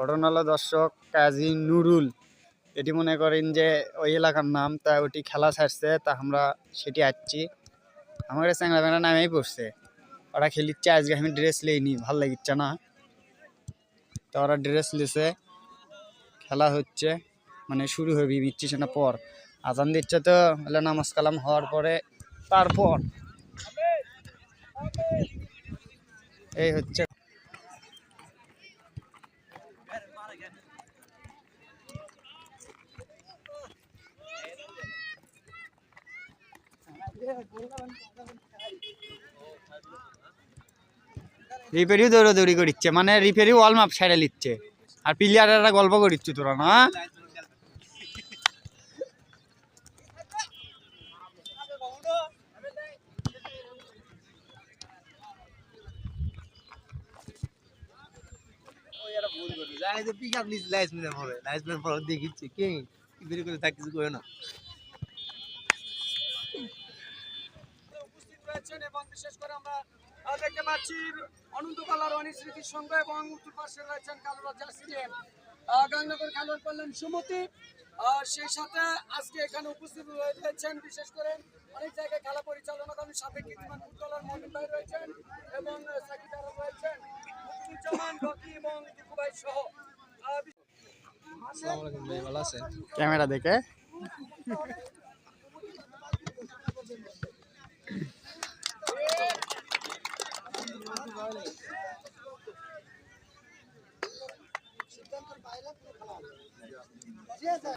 ঘটনা হলো দর্শক কাজী নুরুল। এটি মনে করেন যে ওই এলাকার নাম, তা ওটি খেলা ছাড়ছে, তা আমরা সেটি আসছি আমার চ্যাংরা ব্যাংরা নামেই পড়ছে। ওরা খেলিচ্ছে, আজকে আমি ড্রেস লইনি, ভালো লাগিচ্ছে না। তো ওরা ড্রেস লিছে, খেলা হচ্ছে মানে শুরু হবে মিটছিস না পর। আজান দিচ্ছে তো বলে নামাজ কালাম হওয়ার পরে, তারপর। এই হচ্ছে রিপেরিও দৌড়াদৌড়ি করিচ্ছে মানে রিপেরিও ওয়াল মাপ ছাইড়া লিচ্ছে আর প্লেয়াররা গল্প করিচ্ছে তোরা, না? উপস্থিত রয়েছেন এবং বিশেষ করে আমরা দেখতে পাচ্ছি অনন্ত পালার অনিক স্মৃতির সঙ্গে এবং উত্তর পাশে রয়েছেন কালুরা জাসিরিয়ান গাংনগর খেলোয়াড় করলেন সুমতি। সেই সাথে আজকে এখানে উপস্থিত রয়েছেন বিশেষ করে অনেক জায়গায় খেলা পরিচালনা করেন সাবেক কীর্তিমান ফুটবলার মমিন ভাই রয়েছেন এবং রয়েছেন মুক্তিজ্জামান রকি এবং দীপু ভাই সহ। ক্যামেরা দেখে।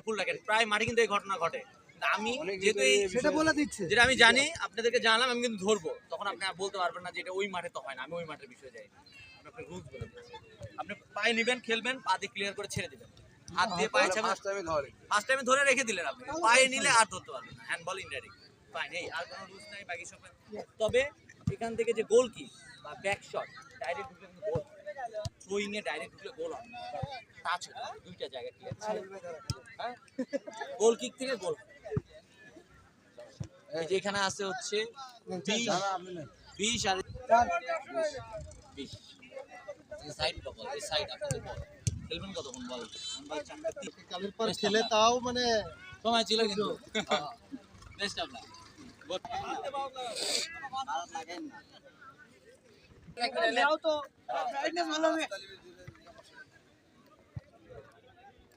ফুল রাখেন প্রায় মাঠে কিন্তু এই ঘটনা ঘটে। আমি যেহেতু বলে দিচ্ছে। যেটা আমি জানি আপনাদেরকে জানলাম আমি কিন্তু ধরবো। তখন আপনি বলতে পারবেন না যে এটা ওই মাঠে তো হয় না আমি ওই মাঠের বিষয়ে যাই। আমি আপনাকে রুলস বলে আপনি পায়ে নেবেন খেলবেন পা দিয়ে ক্লিয়ার করে ছেড়ে দিবেন। হাত দিয়ে পায়ে ফার্স্ট টাইমে ধরে রেখে দিলেন আপনি। পায়ে নিলে আর ধরতে পারবেন হ্যান্ডবল ইনডাইরেক্ট ফাইন এই আর কোনো রুলস নাই বাকি সব তবে এখান থেকে যে গোল কি? বা ব্যাক শট ডাইরেক্ট ঢুকলে কিন্তু গোল থ্রোইং এ ডাইরেক্ট ঢুকলে গোল টাচ হবে দুইটা জায়গা ক্লিয়ার হ্যাঁ? গোল কিক থেকে গোল এই যে এখানে আছে হচ্ছে বিশ। বিশ আর বিশ। সাইড বল এই সাইড আপনাদের বল খেলবেন কতক্ষণ বল কালের পর খেলে তাও মানে সময় ছিল কিন্তু। বেস্ট অফ লাক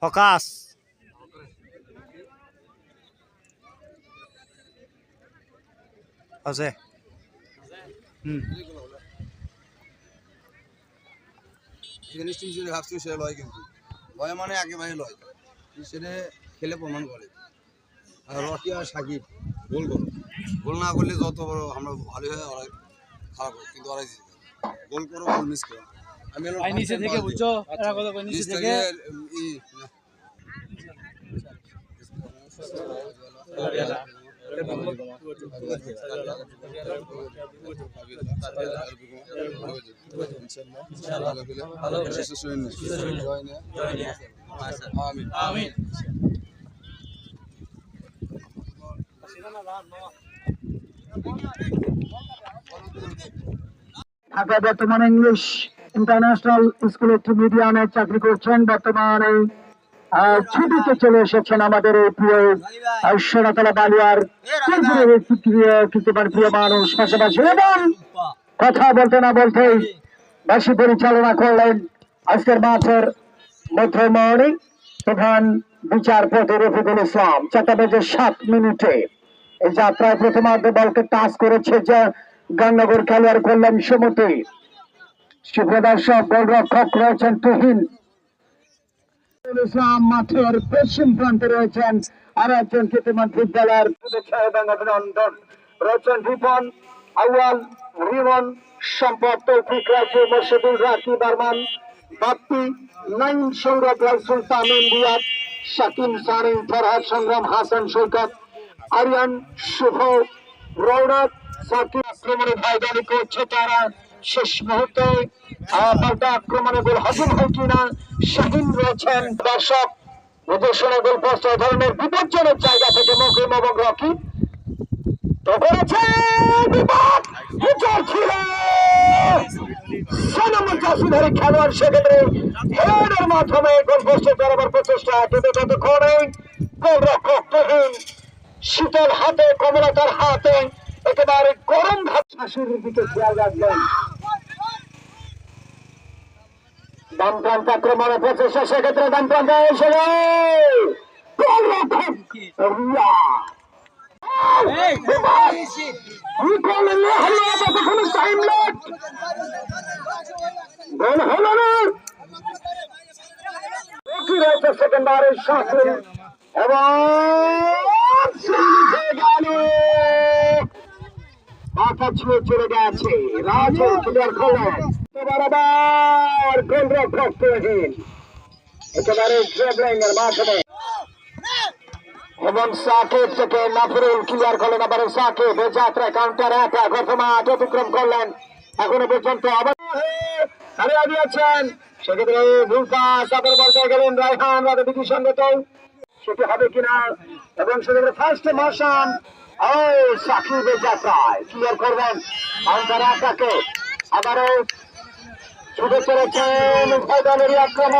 ফোকাস আছে হুম জিনিস যেটা ভাবছি সেটা লয় কিন্তু। লয় মানে একেবারে লয়। সেটা খেলে প্রমাণ করে। আর রকি আর সাকিব গোল করো। গোল না করলে যত বড় আমরা ভালো হয় ওরা খারাপ হয় কিন্তু ওরাই গোল করো গোল মিস করো আমি নিচে থেকে বুঝছ নিচে থেকে ই না। আমিন আমিন ঢাকা বর্তমানে ইংলিশ ইন্টারন্যাশনাল স্কুল একটি মিডিয়ামে চাকরি করছেন। বর্তমানে ছুটিতে চলে এসেছেন আমাদের এই প্রিয় সোনাতলা বালিয়ার প্রিয় মানুষ পাশাপাশি। এবং কথা বলতে না বলতেই বাসী পরিচালনা করলেন আজকের মাঠের মধ্যমণি প্রধান বিচারপতি রফিকুল ইসলাম। চারটা বেজে সাত মিনিটে এই যাত্রায় প্রথমার্ধে বলকে টাচ করেছে যে গান্নগর খেলোয়াড় করলেন সুমতি। সুপ্রদর্শক গোলরক্ষক রয়েছেন তুহিন। মাঠের পশ্চিম প্রান্তে রয়েছেন আর একজন এবং অভিনন্দন রয়েছেন রিপন, আউয়াল, রিমন, সম্পদ, তৌফিক রাজু রাকি, বারমান, বাপ্পি নাইন সংগ্রাম সুলতান ইন্ডিয়ার শাকিম সারিন, ফরহাদ সংগ্রাম, হাসান সৈকত, আরিয়ান, শুভ, রৌনক সাকিব আক্রমণে ভাইদানি করছে তারা। শেষ মুহূর্তে পাল্টা আক্রমণে গোল হজম হয় কিনা রয়েছেন দর্শক। গোল ধরনের জায়গা থেকে এবং রকি তো করেছে মাধ্যমে তহিন শীতল হাতে, কমলাতার হাতে একেবারে গরম ভাত শাশুড়ির দিকে খেয়াল রাখবেন। ডান প্রান্ত আক্রমণের প্রচেষ্টা সেক্ষেত্রে ডান প্রান্তে এসে। গোল হলো হলো ততক্ষণ টাইম লেট গোল হলো না কি রয়েছে সেকেন্ডারের শাসন এবং মাথা ছুঁয়ে চলে গেছে। রাজু ক্লিয়ার করলেন বরাবর গোল রক্ষক তৈরি একেবারে ড্রেবলিং এর মাধ্যমে। এবং সাকিব থেকে নাফরুল ক্লিয়ার করলেন। আবার সাকিব যাত্রায় কাউন্টার অ্যাটাক মাঠ অতিক্রম করলেন। এখনও পর্যন্ত আবার হারিয়ে দিয়েছেন। সেক্ষেত্রে ভুলকা সাপের বলতে গেলেন রায়হান রাধাবিধি সঙ্গত সেটি হবে কিনা? এবং সেক্ষেত্রে ফার্স্ট মাসান ও সাকিবের যাত্রায় ক্লিয়ার করবেন? অ্যাটাকে আবারও ছুটে চলেছেন আক্রমণ।